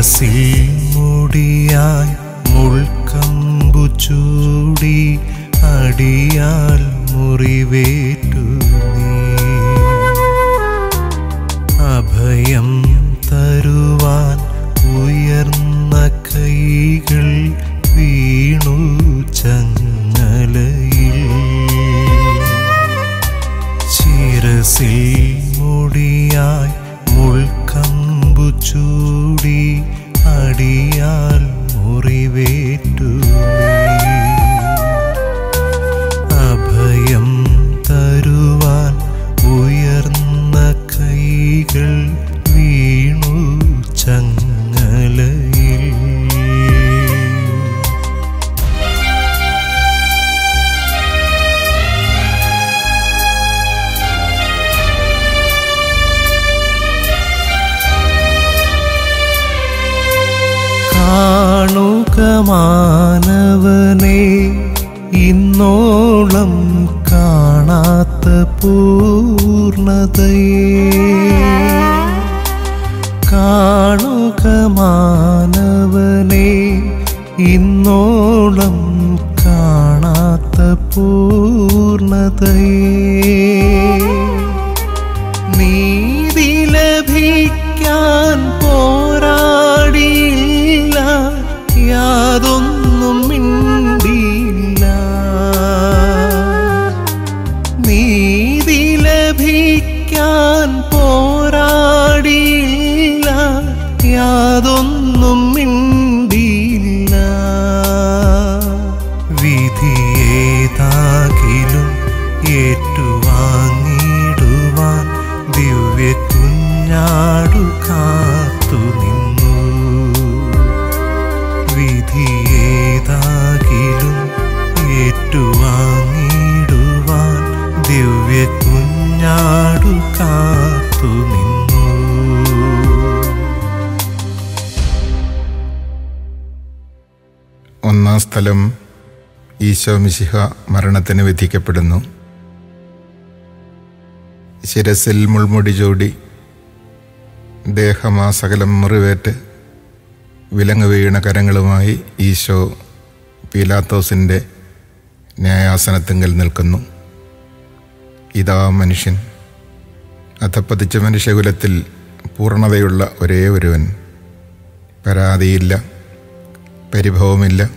ശിരസിൽ മുടിയായി മുൾക്കമ്പു ചൂടി അടിയാൽ മുറിവേറ്റു അഭയം തരുവാൻ ഉയർന്ന കൈകൾ വീണു ചങ്ങലയിൽ. ശിരസിൽ മുടിയായി ചൂടി അടിയാൽ മാനവനെ ഇന്നോളം കാണാത്ത പൂർണതയെ. കാണുക മാനവനെ ഇന്നോളം കാണാത്ത പൂർണതയെ. നീതി ലഭിക്കാൻ നിന്നു നിന്നു. ഒന്നാം സ്ഥലം ഈശോ മിശിഹ മരണത്തിന് വിധിക്കപ്പെടുന്നു. ശിരസിൽ മുൾമുടി ചൂടി ദേഹമാസകലം മുറിവേറ്റ്. വിലങ്ങ് വീണ കരങ്ങളുമായി ഈശോ പീലാത്തോസിന്റെ ന്യായാസനത്തിങ്കൽ നിൽക്കുന്നു. ഇതാ മനുഷ്യൻ. അധപ്പതിച്ച മനുഷ്യകുലത്തിൽ പൂർണതയുള്ള ഒരേ ഒരുവൻ. പരാതിയില്ല. പരിഭവമില്ല.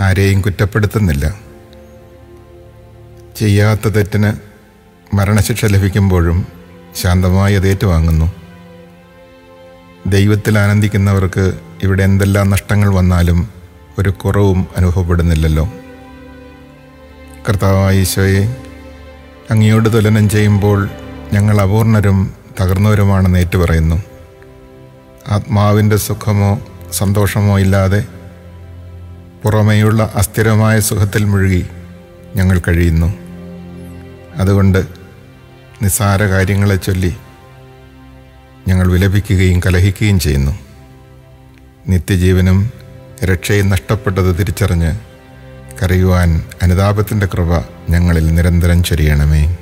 ആരെയും കുറ്റപ്പെടുത്തുന്നില്ല. ചെയ്യാത്ത തെറ്റിന് മരണശിക്ഷ ലഭിക്കുമ്പോഴും ശാന്തമായി അത് ഏറ്റുവാങ്ങുന്നു. ദൈവത്തിൽ ആനന്ദിക്കുന്നവർക്ക് ഇവിടെ എന്തെല്ലാം നഷ്ടങ്ങൾ വന്നാലും ഒരു കുറവും അനുഭവപ്പെടുന്നില്ലല്ലോ. കർത്താവായ ഈശോയെ അങ്ങയോട് തുലനം ചെയ്യുമ്പോൾ ഞങ്ങൾ അപൂർണരും തകർന്നവരുമാണെന്ന് ഏറ്റുപറയുന്നു. ആത്മാവിന്റെ സുഖമോ സന്തോഷമോ ഇല്ലാതെ പുറമേയുള്ള അസ്ഥിരമായ സുഖത്തിൽ മുഴുകി ഞങ്ങൾ കഴിയുന്നു. അതുകൊണ്ട് നിസ്സാര കാര്യങ്ങളെ ചൊല്ലി ഞങ്ങൾ വിലപിക്കുകയും കലഹിക്കുകയും ചെയ്യുന്നു. നിത്യജീവനും രക്ഷയും നഷ്ടപ്പെട്ടത് തിരിച്ചറിഞ്ഞ് കരയുവാൻ അനുതാപത്തിന്റെ കൃപ ഞങ്ങളിൽ നിരന്തരം ചൊരിയണമേ.